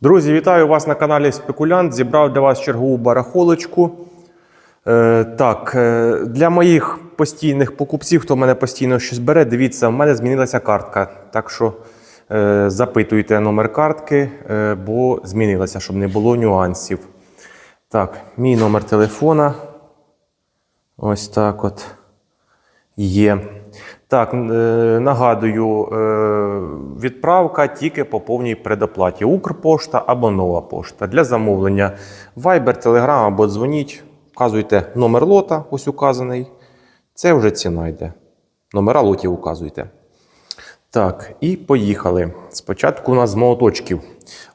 Друзі, вітаю вас на каналі Спекулянт. Зібрав для вас чергову барахолочку. Е, так, е, для моїх постійних покупців, хто в мене постійно щось бере, дивіться, в мене змінилася картка. Так що е, запитуйте номер картки, е, бо змінилася, щоб не було нюансів. Так, мій номер телефона. Ось так от. Є. Так, е, нагадую, е, відправка тільки по повній предоплаті. Укрпошта або нова пошта. Для замовлення Viber, Telegram або дзвоніть, вказуйте номер лота, ось указаний. Це вже ціна йде. Номера лотів указуйте. Так, і поїхали. Спочатку у нас з молоточків.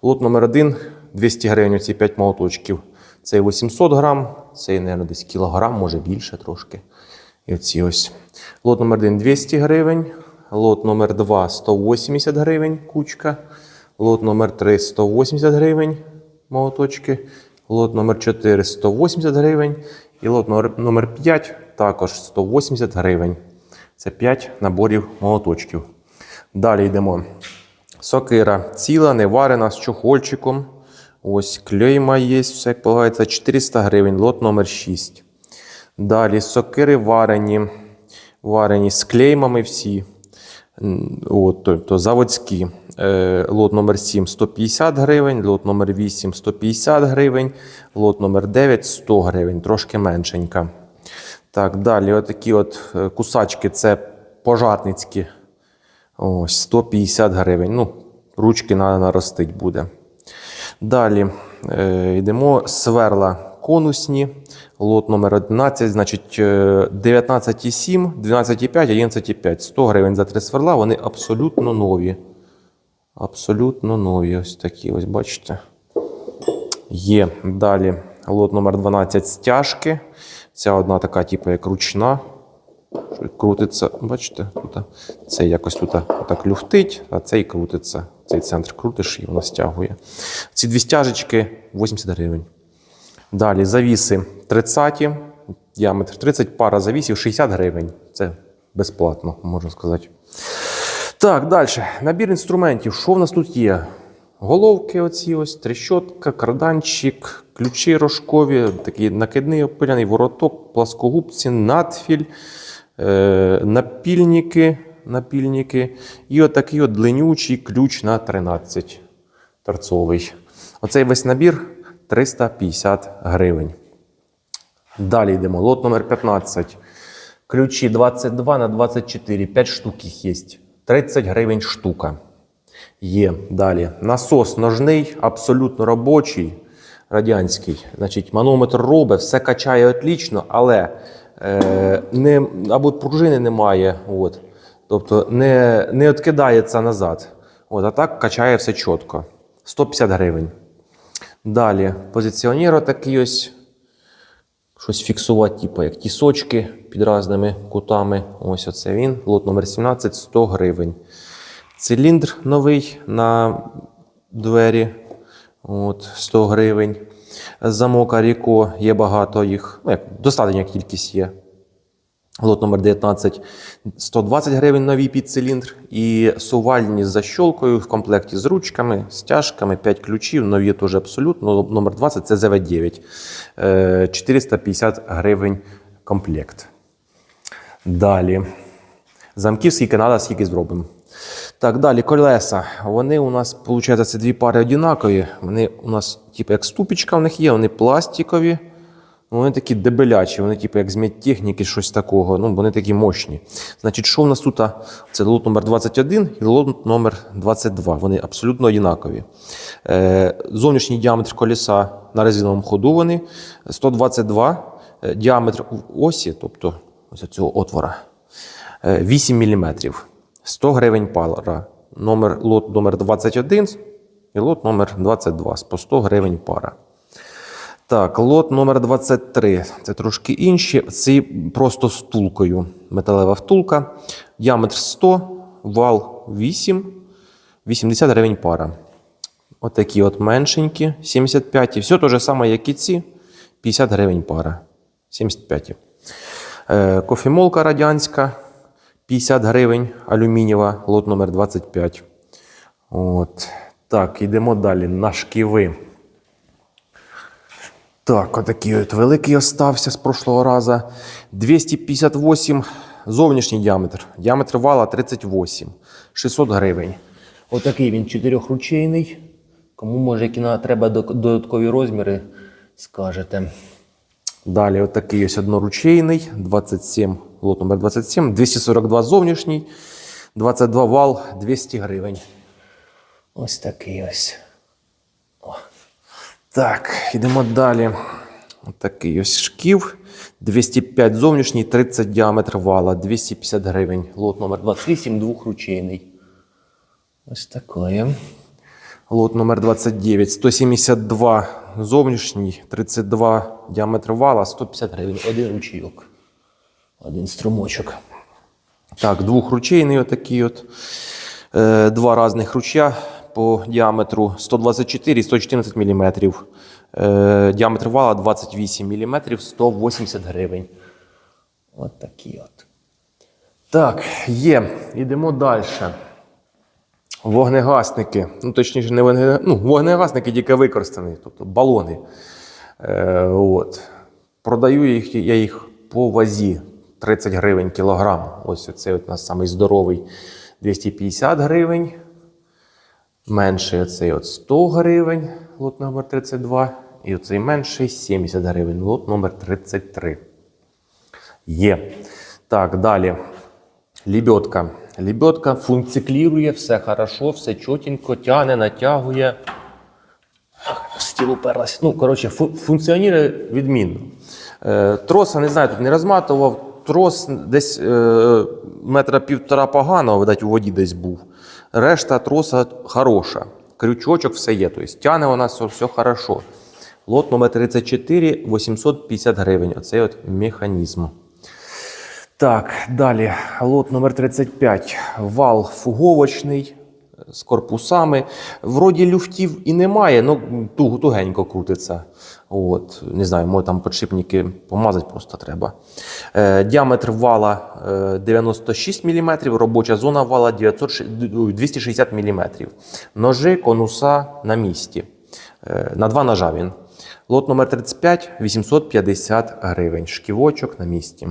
Лот номер 1 200 гривень, ці 5 молоточків. Цей 800 грам, цей, мабуть, десь кілограм, може більше трошки. І оці ось. Лот номер 1 200 гривень. Лот номер 2 180 гривень кучка. Лот номер 3 180 гривень молоточки. Лот номер 4 180 гривень. І лот номер- номер 5 також 180 гривень. Це 5 наборів молоточків. Далі йдемо. Сокира ціла, не варена з чохольчиком. Ось клейма є, все як полагається, 400 гривень, лот номер 6. Далі сокири варені, варені з клеймами всі. От, тобто заводські. Е, лот номер 7 150 гривень, лот номер 8 150 гривень, лот номер 9 100 гривень, трошки меншенька. Так, далі отакі от е, кусачки це пожарницькі. Ось 150 гривень. Ну, ручки треба наростить буде. Далі е, йдемо сверла конусні. Лот номер 11, значить е, 19,7, 12,5, 11,5. 100 гривень за три сверла, вони абсолютно нові. Абсолютно нові. Ось такі, ось бачите. Є. Далі лот номер 12 стяжки. Ця одна така, типу, як ручна. Крутиться, бачите, тут цей якось тут так люфтить, а цей крутиться. Цей центр крутиш і воно стягує. Ці дві стяжечки 80 гривень. Далі завіси 30, діаметр 30, пара завісів 60 гривень. Це безплатно, можна сказати. Так, далі. Набір інструментів. Що в нас тут є? Головки, оці ось, трещотка, карданчик, ключі рожкові, такий накидний опиляний вороток, пласкогубці, надфіль, е, напільники, напільники і отакий от длинючий ключ на 13 торцовий. Оцей весь набір 350 гривень. Далі йдемо. Лот номер 15. Ключі 22 на 24. 5 штук їх є. 30 гривень штука. Є. Далі. Насос ножний, абсолютно робочий, радянський. Значить, манометр робить, все качає отлічно, але е, не, або пружини немає. От. Тобто не, не відкидається назад. От, а так качає все чітко. 150 гривень. Далі. Позиціонер такий ось щось фіксувати, типу як тісочки під різними кутами. Ось оце він. Лот номер 17 100 гривень. Циліндр новий на двері. От, 100 гривень. Замок Аріко є багато їх. Ну, як, достатня кількість є. Лот номер 19 120 гривень новий підциліндр. І сувальні з защолкою в комплекті з ручками, стяжками, 5 ключів. Нові теж абсолютно. Номер 20 це ЗВ9. Е, 450 гривень комплект. Далі. Замків скільки треба, скільки зробимо. Так, далі колеса. Вони у нас, виходить, це дві пари однакові. Вони у нас, типу, як ступічка в них є, вони пластикові. Вони такі дебелячі, вони, типу, як з медтехніки, щось такого. Ну, вони такі мощні. Значить, що в нас тут? Це лот номер 21 і лот номер 22. Вони абсолютно однакові. Е, зовнішній діаметр колеса на резиновому ходу вони 122. Е, Діаметр осі, тобто ось цього отвора, е, 8 мм. 100 гривень пара. Номер, лот номер 21 і лот номер 22 по 100 гривень пара. Так, лот номер 23. Це трошки інші. Це просто втулкою. Металева втулка. Діаметр 100, вал 8, 80 гривень пара. Отакі от меншенькі, 75. І все те ж саме, як і ці, 50 гривень пара. 75. Е, кофемолка радянська, 50 гривень, алюмінієва, лот номер 25. От. Так, йдемо далі на шківи. Так, отакий от великий остався з прошлого разу. 258 зовнішній діаметр. Діаметр вала 38. 600 гривень. Отакий він чотирьохручейний. Кому може які треба додаткові розміри, скажете. Далі отакий ось одноручейний, 27, лот номер 27, 242 зовнішній, 22 вал, 200 гривень. Ось такий ось. Так, йдемо далі. Отакий ось шків. 205 зовнішній, 30 діаметр вала, 250 гривень. Лот номер 28, двохручейний. Ось такое. Лот номер 29, 172 зовнішній, 32 діаметр вала, 150 гривень. Один ручійок. Один струмочок. Так, двохручейний отакий от. Е, Два різних ручя по діаметру 124 і 114 мм. Е, Діаметр вала 28 мм, 180 гривень. От такі от. Так, є. Йдемо далі. Вогнегасники. Ну, точніше, не вогне... ну, вогнегасники тільки використані, тобто балони. Е, от. Продаю їх, я їх по вазі 30 гривень кілограм. Ось це от у нас самий здоровий 250 гривень. Менший оцей от 100 гривень, лот номер 32. І оцей менший 70 гривень, лот номер 33. Є. Так, далі. Лебедка. Лебедка функціклірує, все хорошо, все чотенько, тягне, натягує. Стіл уперлась. Ну, коротше, функціонує відмінно. Е, троса, не знаю, тут не розматував. Трос десь е, метра півтора поганого, видать, у воді десь був. Решта троса хороша. Крючочок все є. Тобто тяне у все, все хорошо. Лот номер 34, 850 гривень. Оцей от механізм. Так, далі. Лот номер 35. Вал фуговочний з корпусами. Вроді люфтів і немає, ну туг, тугенько крутиться. От, не знаю, може там подшипники помазати просто треба. Е, діаметр вала е, 96 мм, робоча зона вала 900, 260 мм. Ножи, конуса на місці. Е, на два ножа він. Лот номер 35 850 гривень. Шківочок на місці.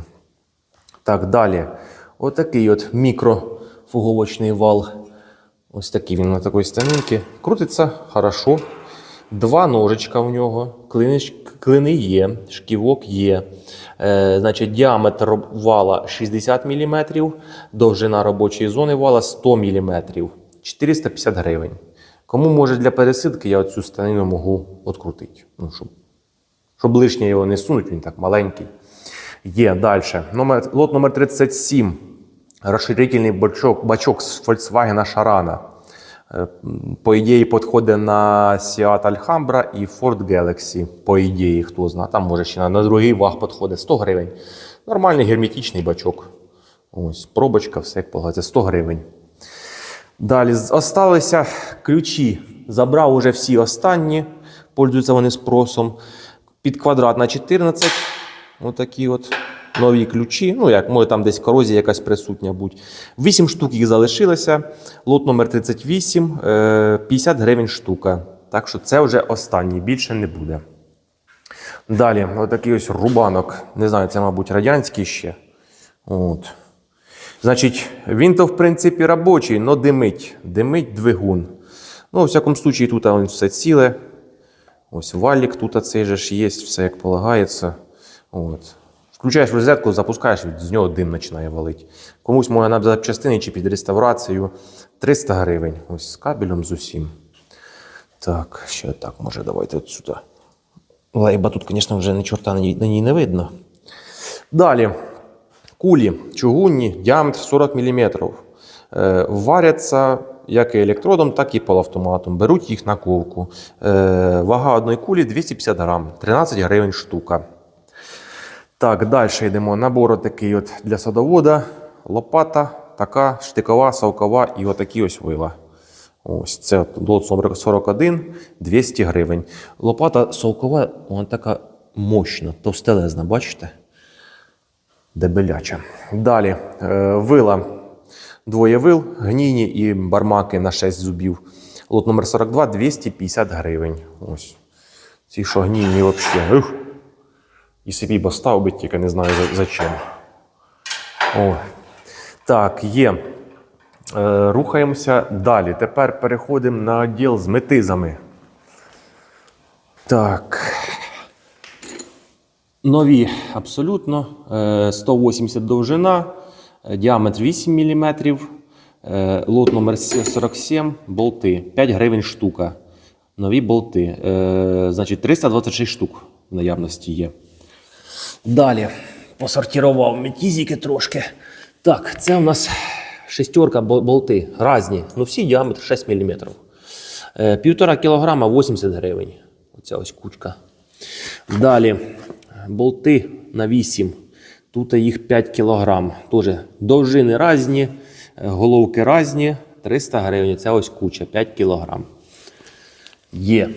Так, далі. Отакий от мікрофуговочний вал. Ось такий він на такій станинці. Крутиться хорошо. Два ножичка в нього. Клини є, шківок є. Е, значить, діаметр вала 60 мм, довжина робочої зони вала 100 мм. 450 гривень. Кому може для пересидки, я оцю станину можу відкрутити. Ну, щоб щоб лишнє його не сунуть, він так маленький. Є далі. Номер, лот номер 37. Розширительний бачок, бачок з Volkswagen Шарана. Е, По ідеї, підходить на Seat Alhambra і Ford Galaxy. По ідеї, хто знає. Там може ще на, на другий ваг підходить 100 гривень. Нормальний герметичний бачок. Ось, пробочка, все як полагається, 100 гривень. Далі осталися ключі. Забрав уже всі останні, пользуються вони спросом. Під квадрат на 14. Отакі от нові ключі. Ну, як може там десь корозія якась присутня будь. 8 штук їх залишилося. Лот номер 38, е, 50 гривень штука. Так що це вже останній, більше не буде. Далі, отакий ось рубанок. Не знаю, це, мабуть, радянський ще. От. Значить, він то в принципі робочий, але димить. Димить двигун. Ну, у всякому случаї, тут все ціле. Ось валік тут цей же ж є, все як полагається. От. Включаєш в розетку, запускаєш, з нього дим починає валити. Комусь може на запчастини чи під реставрацію 300 гривень. Ось з кабелем з усім. Так, ще так, може, давайте от сюди. Лейба тут, звісно, вже ні чорта на ній, не видно. Далі. Кулі чугунні, діаметр 40 мм. Е, варяться як і електродом, так і полуавтоматом. Беруть їх на ковку. Е, вага одної кулі 250 грам, 13 гривень штука. Так, далі йдемо. Набор такий от для садовода, лопата, така штикова, совкова і отакі ось вила. Ось це лот 41, 200 гривень. Лопата совкова, вона така мощна, товстелезна, бачите? Дебеляча. Далі е, вила. Двоє вил, гнійні і бармаки на 6 зубів. Лот номер 42 250 гривень. Ось. Ці що гнільні взагалі. І собі б оставив би, тільки не знаю за, за чим. О. Так, є. Е, рухаємося далі. Тепер переходимо на відділ з метизами. Так. Нові абсолютно. Е, 180 довжина, е, діаметр 8 мм, е, лот номер 47, болти. 5 гривень штука. Нові болти. Е, Значить, 326 штук в наявності є. Далі посортував метізики трошки. Так, це у нас шестерка болти різні. Ну всі діаметр 6 мм. Е, Півтора кілограма 80 гривень. Оця ось кучка. Далі болти на 8. Тут їх 5 кілограм. Тоже довжини різні, е, головки різні. 300 гривень. Це ось куча 5 кілограм. Є.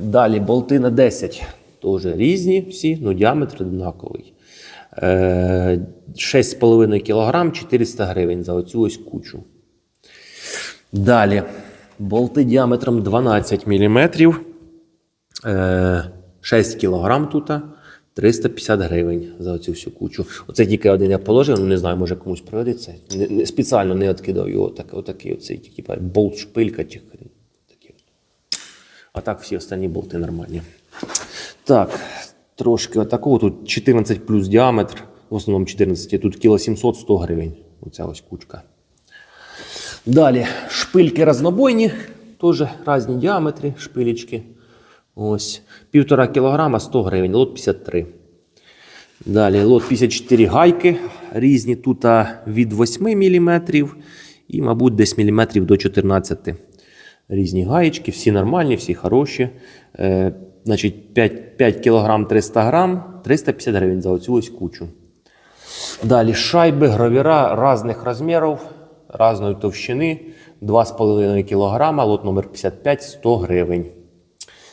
Далі болти на 10. Теж різні всі, ну діаметр однаковий. Е, 6,5 кг 400 гривень за оцю ось кучу. Далі. Болти діаметром 12 мм. Е, 6 кг тут. 350 гривень за оцю всю кучу. Оце тільки один я положив, ну не знаю, може комусь пригодиться. Не, не, спеціально не відкидав його. Так, отакий оцей, типу, болт шпилька. А так всі останні болти нормальні. Так, трошки отакого. Тут 14 плюс діаметр, в основному 14, тут кіло 700 100 гривень. Оця ось кучка. Далі шпильки разнобойні, теж різні діаметри, шпилечки. Ось. Півтора кілограма 100 гривень, лот 53. Далі лот 54 гайки різні. Тут від 8 мм і, мабуть, десь міліметрів до 14 різні гаєчки, всі нормальні, всі хороші. Значить, 5, 5 кг 300 грам, 350 гривень за оцю ось кучу. Далі шайби, гравіра різних розмірів, різної товщини, 2,5 кг, лот номер 55, 100 гривень.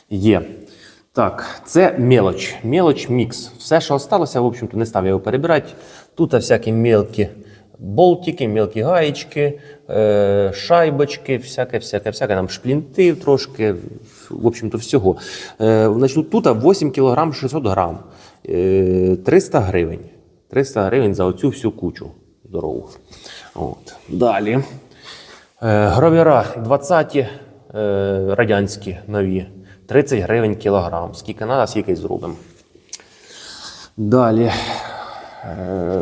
Є. Так, це мелоч. Мелоч мікс. Все, що осталося, в общем-то, не став його перебирати. Тут всякі мелкі болтики, мелкі гаєчки, е, шайбочки, всяке, всяке, всяке, там шплінти трошки, в общем-то, всього. Е, значить, тут 8 кг 600 грам. Е, 300 гривень. 300 гривень за оцю всю кучу здорову. От. Далі. Е, Гравіра 20 е, радянські нові. 30 гривень кілограм. Скільки треба, скільки зробимо. Далі. Е,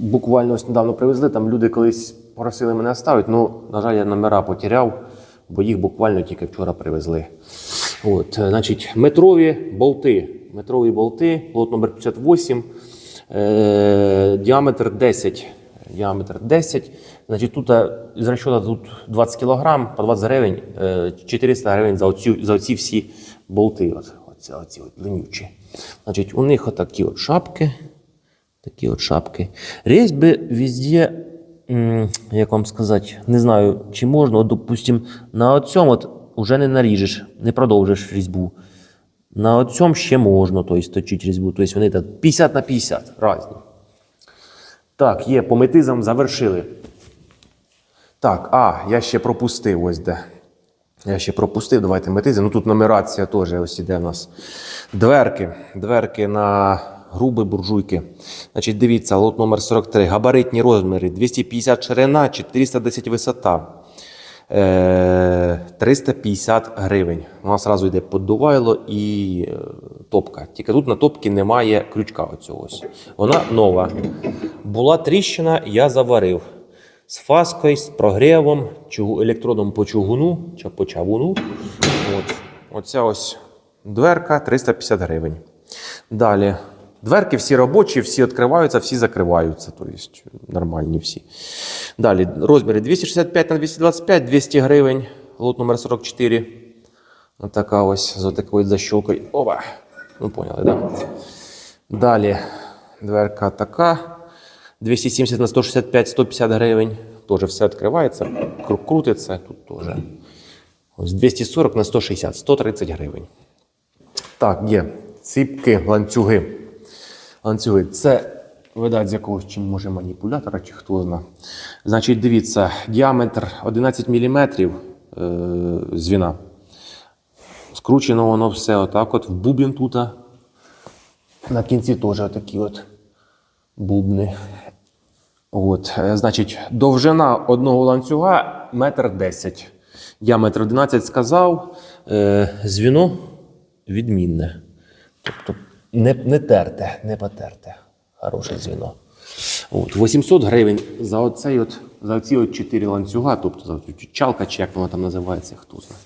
буквально ось недавно привезли. Там люди колись просили мене ставити. Ну, на жаль, я номера потеряв, бо їх буквально тільки вчора привезли. От, е, значить, метрові болти. Метрові болти, лот номер 58, е, діаметр 10. Діаметр 10. Значить, тут е, з тут 20 кг по 20 гривень, е, 400 гривень за оці, за оці всі болти. От, оці, оці от ленючі. Значить, у них отакі от шапки. Такі от шапки. Різьби везде, як вам сказати, не знаю, чи можна, от, допустим, на цьому от уже не наріжеш, не продовжиш різьбу. На цьому ще можна, тобто, точити різьбу. Тобто вони так 50 на 50 різні. Так, є, по метизам завершили. Так, а, я ще пропустив ось де. Я ще пропустив, давайте метизи. Ну тут нумерація теж ось іде в нас. Дверки. Дверки на грубі буржуйки. Значить, дивіться, лот номер 43. Габаритні розміри. 250 ширина, 410 висота. Е, 350 гривень. У нас одразу йде поддувайло і е, топка. Тільки тут на топці немає крючка. Оцього. Вона нова. Була тріщина, я заварив. З фаскою, з прогрівом, чугу- електродом по чугуну чи по чавуну. От. Оця ось дверка 350 гривень. Далі. Дверки всі робочі, всі відкриваються, всі закриваються. Тобто нормальні всі. Далі розміри 265 на 225, 200 гривень. Лот номер 44. Отака ось з такою защолкою. Опа. Ну, поняли? Да? Далі дверка така. 270 на 165, 150 гривень. Теж все відкривається, крутиться тут теж. Ось 240 на 160, 130 гривень. Так, є. Ціпки, ланцюги. Ланцюги. Це, видать, з якогось чи може маніпулятора, чи хто знає. Значить, дивіться, діаметр 11 мм, е, звіна. Скручено воно все отак от в бубін тут. На кінці теж такі от бубни. От, е, значить, довжина одного ланцюга метр десять. Діаметр 11 сказав. Е, звіно відмінне. Тобто не, не терте, не потерте. Хороше звіно. От, 800 гривень за оцей от, за оці от 4 ланцюга, тобто за чалка, чи як вона там називається, хто знає.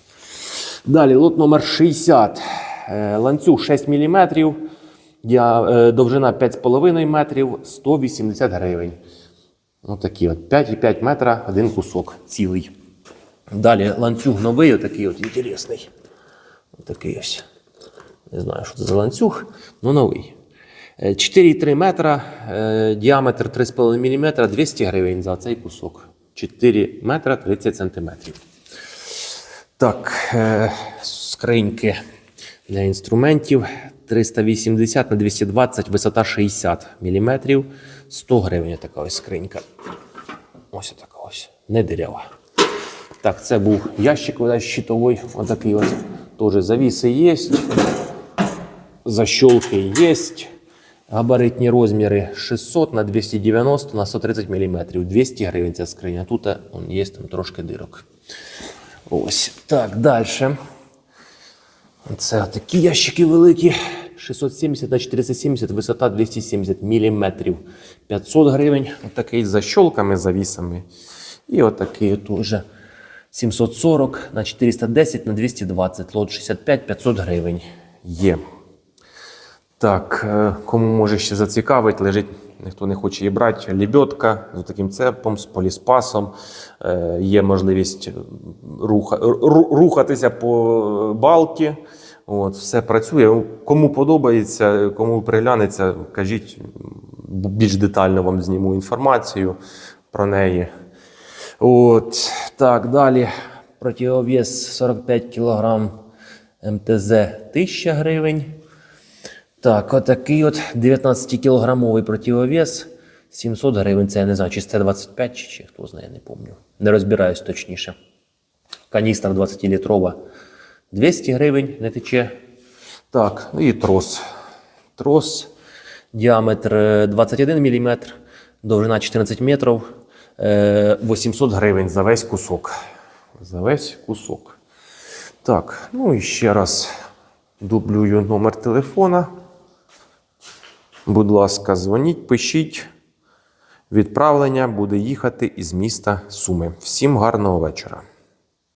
Далі лот номер 60. Е, Ланцюг 6 мм, е, довжина 5,5 метрів, 180 гривень. Отакі от 5,5 метра, один кусок цілий. Далі ланцюг новий, отакий от інтересний. Отакий ось. Не знаю, що це за ланцюг, але новий. Е, 4,3 метра, е, діаметр 3,5 мм, 200 гривень за цей кусок. 4 метра 30 сантиметрів. Так, е, скриньки для інструментів 380 на 220, висота 60 мм, 100 гривень така ось скринька. Ось така ось, не дирява. Так, це був ящик щитовий, отакий ось. Теж завіси є, защолки є. Габаритні розміри 600 на 290 на 130 мм. 200 гривень ця скриня. Тут он, є там трошки дирок. Ось. Так, далі. Це такі ящики великі. 670 на 470, висота 270 мм. 500 гривень. Отакий з защолками, завісами. І отакий теж 740 на 410 на 220. Лот 65 500 гривень. Є. Так, е, кому може ще зацікавить, лежить, ніхто не хоче її брати. Лебедка з таким цепом, з поліспасом. Е, Є можливість руха, ру- рухатися по балки. От, все працює. Кому подобається, кому приглянеться, кажіть, більш детально вам зніму інформацію про неї. От, так, далі. Противовес 45 кг МТЗ 1000 гривень. Так, отакий от 19-кілограмовий противовес 700 гривень. Це я не знаю, чи це 25 чи, чи хто знає, не пам'ятаю. Не розбираюсь точніше. Каністра 20-літрова 200 гривень не тече. Так, ну і трос. Трос, діаметр е, 21 мм, довжина 14 метрів, е, 800 гривень за весь кусок. За весь кусок. Так, ну і ще раз дублюю номер телефона. Будь ласка, дзвоніть, пишіть. Відправлення буде їхати із міста Суми. Всім гарного вечора.